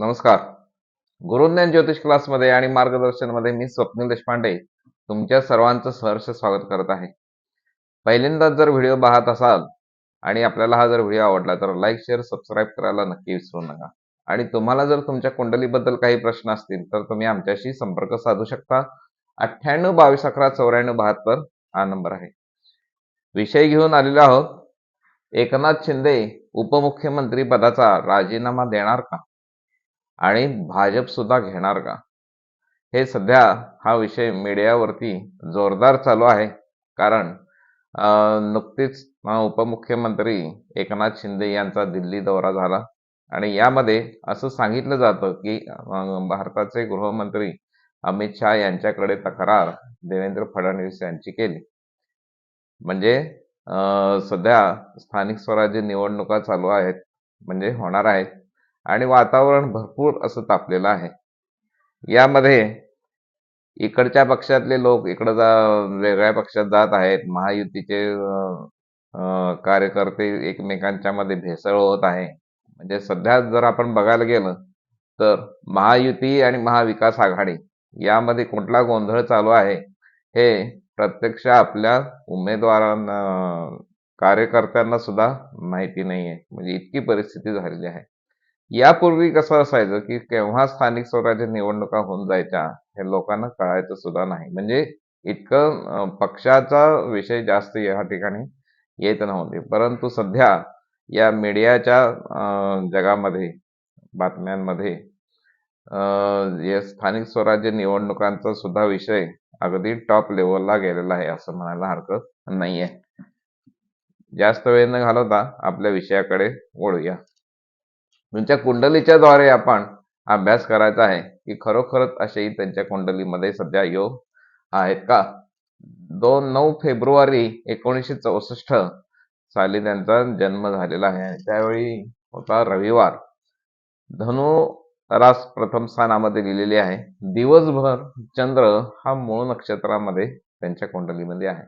नमस्कार. गुरुज्ञान ज्योतिष क्लासमध्ये आणि मार्गदर्शनमध्ये मी स्वप्नील देशपांडे तुमच्या सर्वांचं सहर्ष स्वागत करत आहे. पहिल्यांदाच जर व्हिडिओ पाहत असाल आणि आपल्याला हा जर व्हिडिओ आवडला तर लाईक शेअर सबस्क्राईब करायला नक्की विसरू नका. आणि तुम्हाला जर तुमच्या कुंडलीबद्दल काही प्रश्न असतील तर तुम्ही आमच्याशी संपर्क साधू शकता. अठ्ठ्याण्णव बावीस अकरा चौऱ्याण्णव बहात्तर हा नंबर आहे. विषय घेऊन आलेलो आहोत. एकनाथ शिंदे उपमुख्यमंत्री पदाचा राजीनामा देणार का? आणि भाजप सुद्धा घेणार का? हे सध्या हा विषय मीडियावरती जोरदार चालू आहे. कारण नुकतीच उपमुख्यमंत्री एकनाथ शिंदे यांचा दिल्ली दौरा झाला. आणि यामध्ये असं सांगितलं जातं की भारताचे गृहमंत्री अमित शहा यांच्याकडे तक्रार देवेंद्र फडणवीस यांची केली. म्हणजे सध्या स्थानिक स्वराज्य निवडणुका चालू आहेत. म्हणजे होणार आहेत. आणि वातावरण भरपूर असं तापलेलं आहे. यामध्ये इकडच्या पक्षातले लोक इकडं जा वेगळ्या पक्षात जात आहेत. महायुतीचे कार्यकर्ते एकमेकांच्या मध्ये भेसळ होत आहे. म्हणजे सध्या जर आपण बघायला गेलं तर महायुती आणि महाविकास आघाडी यामध्ये कुठला गोंधळ चालू आहे हे प्रत्यक्ष आपल्या उमेदवारांना कार्यकर्त्यांना सुद्धा माहिती नाहीये. म्हणजे इतकी परिस्थिती झालेली आहे. यापूर्वी कसं असायचं की केव्हा स्थानिक स्वराज्य निवडणुका होऊन जायच्या हे लोकांना कळायचं सुद्धा नाही. म्हणजे इतकं पक्षाचा विषय जास्त या ठिकाणी येत नव्हते. परंतु सध्या या मीडियाच्या जगामध्ये बातम्यांमध्ये या स्थानिक स्वराज्य निवडणुकांचा सुद्धा विषय अगदी टॉप लेवलला गेलेला आहे असं म्हणायला हरकत नाहीये. जास्त वेळ न घालवता आपल्या विषयाकडे वळूया. तुमच्या कुंडलीच्या द्वारे आपण अभ्यास करायचा आहे की खरोखरच असेही त्यांच्या कुंडलीमध्ये सध्या योग आहेत का? दोन नऊ फेब्रुवारी एकोणीसशे चौसष्ट साली त्यांचा जन्म झालेला आहे. त्यावेळी होता रविवार. धनु रास प्रथम स्थानामध्ये लिहिलेली आहे. दिवसभर चंद्र हा मूळ नक्षत्रामध्ये त्यांच्या कुंडलीमध्ये आहे.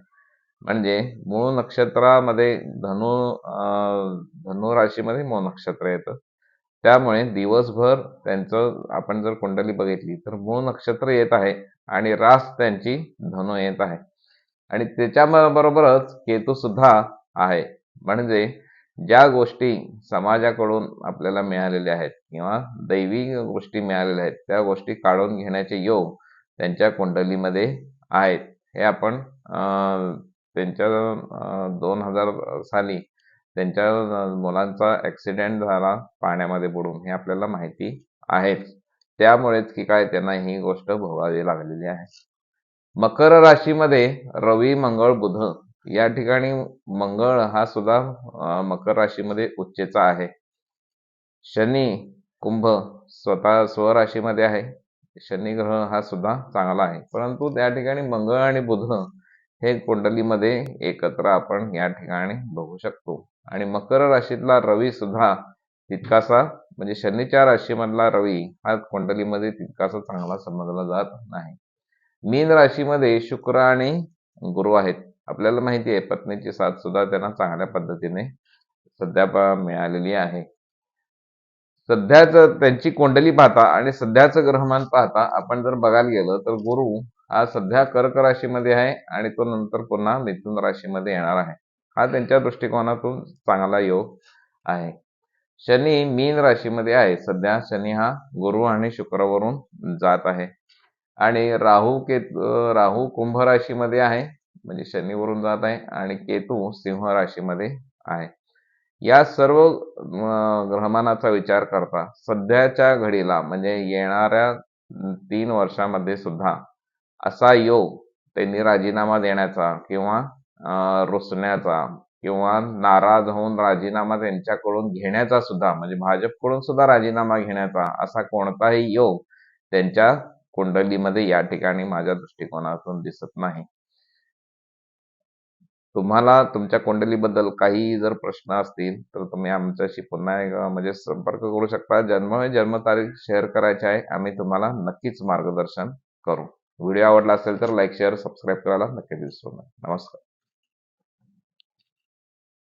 म्हणजे मूळ नक्षत्रामध्ये धनु अं, धनु राशीमध्ये मूळ नक्षत्र येतं. त्यामुळे दिवसभर त्यांचं आपण जर कुंडली बघितली तर मूळ नक्षत्र येत आहे आणि रास त्यांची धनु येत आहे. आणि त्याच्या बरोबरच केतू सुद्धा आहे. म्हणजे ज्या गोष्टी समाजाकडून आपल्याला मिळालेल्या आहेत किंवा दैवी गोष्टी मिळालेल्या आहेत त्या गोष्टी काढून घेण्याचे योग त्यांच्या कुंडलीमध्ये आहेत. हे आपण त्यांच्या दोन हजार साली त्यांच्या मुलांचा ऍक्सिडेंट झाला पाण्यामध्ये बुडून हे आपल्याला माहिती आहेच. त्यामुळेच की काय त्यांना ही गोष्ट भोगावी लागलेली आहे. मकर राशीमध्ये रवी मंगळ बुध या ठिकाणी मंगळ हा सुद्धा मकर राशीमध्ये उच्चेचा आहे. शनी कुंभ स्वतः स्वराशीमध्ये आहे. शनी ग्रह हा सुद्धा चांगला आहे. परंतु त्या ठिकाणी मंगळ आणि बुध हे कुंडलीमध्ये एकत्र आपण या ठिकाणी बघू शकतो. आणि मकर राशीतला रवी सुद्धा तितकासा म्हणजे शनीच्या राशीमधला रवी हा कुंडलीमध्ये तितकासा चांगला समजला जात नाही. मीन राशीमध्ये शुक्र आणि गुरु आहेत. आपल्याला माहिती आहे पत्नीची साथ सुद्धा त्यांना चांगल्या पद्धतीने सध्या मिळालेली आहे. सध्याच त्यांची कुंडली पाहता आणि सध्याचं ग्रहमान पाहता आपण जर बघायला गेलं तर गुरु हा सध्या कर्क राशीमध्ये आहे आणि तो नंतर पुन्हा मिथुन राशीमध्ये येणार आहे. हा त्यांच्या दृष्टिकोनातून चांगला योग आहे. शनी मीन राशीमध्ये आहे. सध्या शनी हा गुरु आणि शुक्रवरून जात आहे. आणि राहू केतू राहू कुंभ राशीमध्ये आहे. म्हणजे शनीवरून जात आहे आणि केतू सिंह राशीमध्ये आहे. या सर्व ग्रहमानाचा विचार करता सध्याच्या घडीला म्हणजे येणाऱ्या तीन वर्षामध्ये सुद्धा असा योग त्यांनी राजीनामा देण्याचा किंवा रुसण्याचा किंवा नाराज होऊन राजीनामा त्यांच्याकडून घेण्याचा सुद्धा म्हणजे भाजपकडून सुद्धा राजीनामा घेण्याचा असा कोणताही योग त्यांच्या कुंडलीमध्ये या ठिकाणी माझ्या दृष्टिकोनातून दिसत नाही. तुम्हाला तुमच्या कुंडलीबद्दल काही जर प्रश्न असतील तर तुम्ही आमच्याशी पुन्हा एक म्हणजे संपर्क करू शकता. जन्म जन्मतारीख शेअर करायची आहे. आम्ही तुम्हाला नक्कीच मार्गदर्शन करू. व्हिडिओ आवडला असेल तर लाईक शेअर सबस्क्राईब करायला नक्की विसरू नका. नमस्कार.